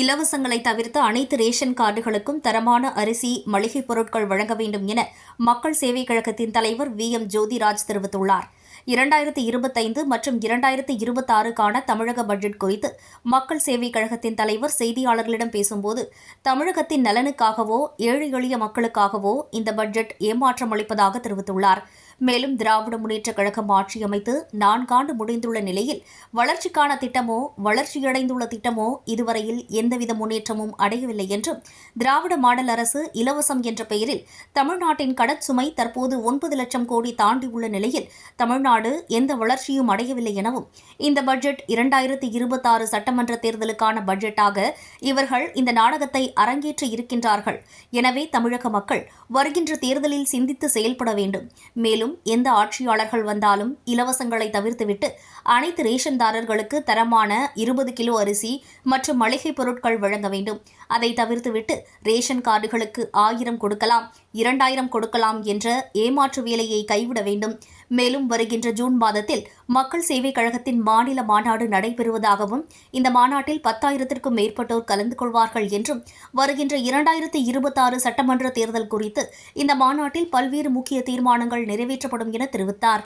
இலவசங்களை தவிர்த்து அனைத்து ரேஷன் கார்டுகளுக்கும் தரமான அரிசி மளிகைப் பொருட்கள் வழங்க வேண்டும் என மக்கள் சேவை கழகத்தின் தலைவர் வி. எம். ஜோதிராஜ் தெரிவித்துள்ளார். இரண்டாயிரத்தி இருபத்தைந்து மற்றும் இரண்டாயிரத்தி இருபத்தாறுக்கான தமிழக பட்ஜெட் குறித்து மக்கள் சேவை கழகத்தின் தலைவர் செய்தியாளர்களிடம் பேசும்போது தமிழகத்தின் நலனுக்காகவோ ஏழை எளிய மக்களுக்காகவோ இந்த பட்ஜெட் ஏமாற்றம் அளிப்பதாக தெரிவித்துள்ளார். மேலும் திராவிட முன்னேற்றக் கழகம் ஆட்சி அமைத்து நான்காண்டு முடிந்துள்ள நிலையில் வளர்ச்சிக்கான திட்டமோ வளர்ச்சியடைந்துள்ள திட்டமோ இதுவரையில் எந்தவித முன்னேற்றமும் அடையவில்லை என்றும் திராவிட மாடல் அரசு இலவசம் என்ற பெயரில் தமிழ்நாட்டின் கடற்சுமை தற்போது ஒன்பது லட்சம் கோடி தாண்டியுள்ள நிலையில் தமிழ்நாடு எந்த வளர்ச்சியும் அடையவில்லை எனவும் இந்த பட்ஜெட் இரண்டாயிரத்தி இருபத்தாறு சட்டமன்ற தேர்தலுக்கான பட்ஜெட்டாக இவர்கள் இந்த நாடகத்தை அரங்கேற்ற இருக்கின்றார்கள். எனவே தமிழக மக்கள் வருகின்ற தேர்தலில் சிந்தித்து செயல்பட வேண்டும். மேலும் எந்த ஆட்சியாளர்கள் வந்தாலும் இலவசங்களை தவிர்த்துவிட்டு அனைத்து ரேஷன்தாரர்களுக்கு தரமான இருபது கிலோ அரிசி மற்றும் மளிகை பொருட்கள் வழங்க வேண்டும். அதை தவிர்த்துவிட்டு ரேஷன் கார்டுகளுக்கு ஆயிரம் கொடுக்கலாம் இரண்டாயிரம் கொடுக்கலாம் என்ற ஏமாற்று வேலையை கைவிட வேண்டும். மேலும் வருகின்ற ஜூன் மாதத்தில் மக்கள் சேவை கழகத்தின் மாநில மாநாடு நடைபெறுவதாகவும் இந்த மாநாட்டில் பத்தாயிரத்திற்கும் மேற்பட்டோர் கலந்து கொள்வார்கள் என்றும் வருகின்ற இரண்டாயிரத்தி இருபத்தாறு சட்டமன்ற தேர்தல் குறித்து இந்த மாநாட்டில் பல்வேறு முக்கிய தீர்மானங்கள் நிறைவேற்றப்படும் என தெரிவித்தார்.